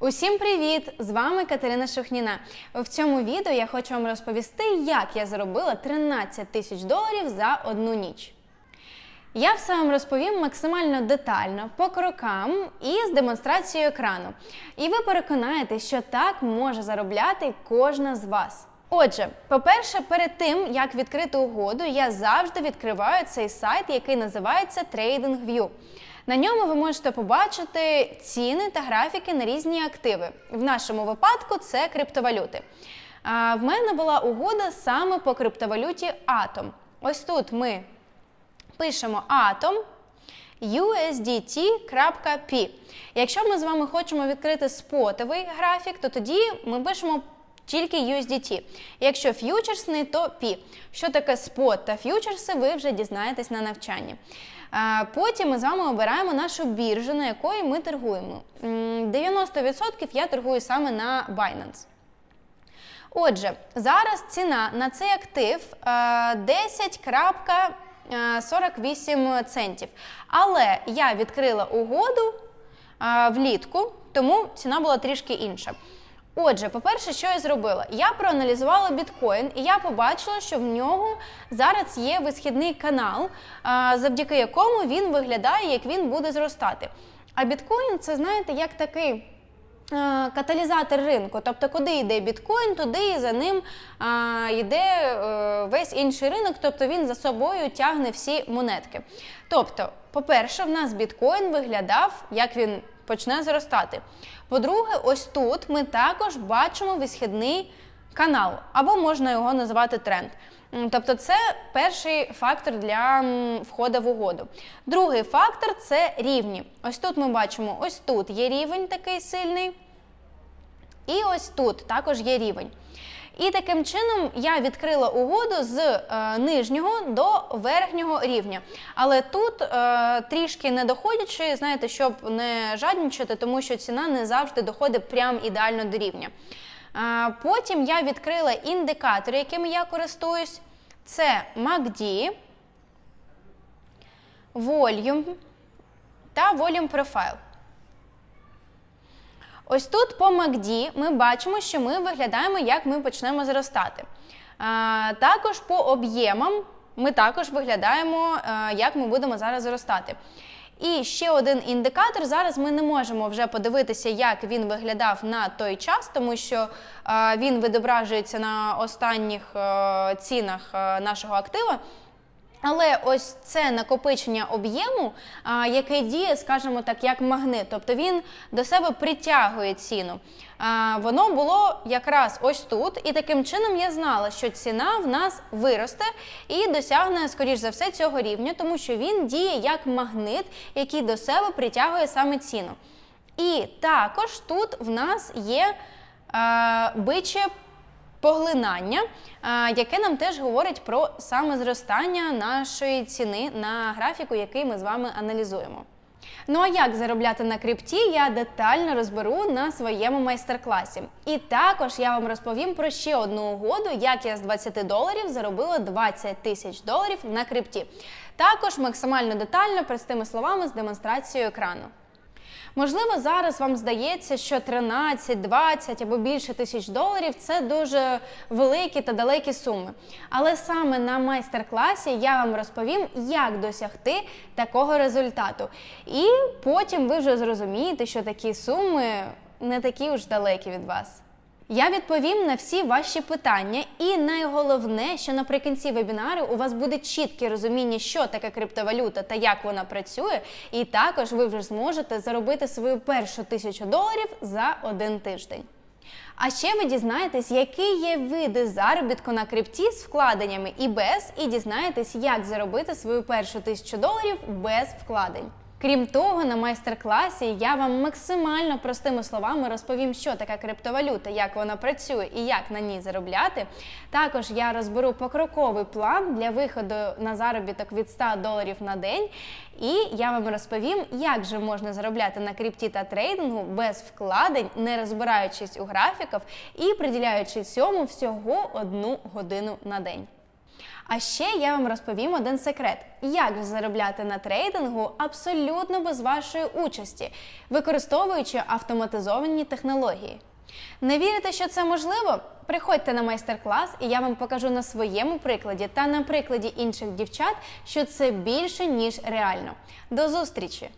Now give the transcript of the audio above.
Усім привіт! З вами Катерина Шухніна. В цьому відео я хочу вам розповісти, як я заробила 13 тисяч доларів за одну ніч. Я все вам розповім максимально детально, по крокам і з демонстрацією екрану. І ви переконаєтесь, що так може заробляти кожна з вас. Отже, по-перше, перед тим як відкрити угоду, я завжди відкриваю цей сайт, який називається TradingView. На ньому ви можете побачити ціни та графіки на різні активи. В нашому випадку це криптовалюти. А в мене була угода саме по криптовалюті Atom. Ось тут ми пишемо Atom USDT.P. Якщо ми з вами хочемо відкрити спотовий графік, то тоді ми пишемо тільки USDT. Якщо ф'ючерсний, то P. Що таке спот та ф'ючерси, ви вже дізнаєтесь на навчанні. Потім ми з вами обираємо нашу біржу, на якої ми торгуємо. 90% я торгую саме на Binance. Отже, зараз ціна на цей актив е, 10,48 центів. Але я відкрила угоду е, влітку, тому ціна була трішки інша. Отже, по-перше, що я зробила? Я проаналізувала біткоін, і я побачила, що в нього зараз є висхідний канал, завдяки якому він виглядає, як він буде зростати. А біткоін це, знаєте, як такий. Каталізатор ринку, тобто, куди йде біткоін, туди і за ним а, йде е, весь інший ринок, тобто він за собою тягне всі монетки. Тобто, по-перше, в нас біткоін виглядав, як він почне зростати. По-друге, ось тут ми також бачимо висхідний канал, або можна його називати тренд. Тобто, це перший фактор для входу в угоду. Другий фактор це рівні. Ось тут ми бачимо, ось тут є рівень такий сильний. І ось тут також є рівень. І таким чином я відкрила угоду з е, нижнього до верхнього рівня. Але тут е, трішки не доходячи, знаєте, щоб не жадничати, тому що ціна не завжди доходить прям ідеально до рівня. Е, потім я відкрила індикатори, якими я користуюсь. Це MACD, Volume та Volume Profile. Ось тут по MACD ми бачимо, що ми виглядаємо, як ми почнемо зростати. А, також по об'ємам ми також виглядаємо, а, як ми будемо зараз зростати. І ще один індикатор. Зараз ми не можемо вже подивитися, як він виглядав на той час, тому що а, він відображується на останніх а, цінах нашого актива. Але ось це накопичення об'єму, а, яке діє, скажімо так, як магнит, тобто він до себе притягує ціну. А, воно було якраз ось тут, і таким чином я знала, що ціна в нас виросте і досягне, скоріш за все, цього рівня, тому що він діє як магнит, який до себе притягує саме ціну. І також тут в нас є е, биче поглинання, яке нам теж говорить про саме зростання нашої ціни на графіку, який ми з вами аналізуємо. Ну а як заробляти на крипті, я детально розберу на своєму майстер-класі. І також я вам розповім про ще одну угоду, як я з 20 доларів заробила 20 тисяч доларів на крипті. Також максимально детально, простими словами, з демонстрацією екрану. Можливо, зараз вам здається, що 13, 20 або більше тисяч доларів це дуже великі та далекі суми. Але саме на майстер-класі я вам розповім, як досягти такого результату. І потім ви вже зрозумієте, що такі суми не такі уж далекі від вас. Я відповім на всі ваші питання, і найголовне, що наприкінці вебінару у вас буде чітке розуміння, що таке криптовалюта та як вона працює, і також ви вже зможете заробити свою першу тисячу доларів за один тиждень. А ще ви дізнаєтесь, які є види заробітку на крипті з вкладеннями і без, і дізнаєтесь, як заробити свою першу тисячу доларів без вкладень. Крім того, на майстер-класі я вам максимально простими словами розповім, що таке криптовалюта, як вона працює і як на ній заробляти. Також я розберу покроковий план для виходу на заробіток від 100 доларів на день. І я вам розповім, як же можна заробляти на крипті та трейдингу без вкладень, не розбираючись у графіках і приділяючи цьому всього одну годину на день. А ще я вам розповім один секрет: як же заробляти на трейдингу абсолютно без вашої участі, використовуючи автоматизовані технології. Не вірите, що це можливо? Приходьте на майстер-клас, і я вам покажу на своєму прикладі та на прикладі інших дівчат, що це більше ніж реально. До зустрічі!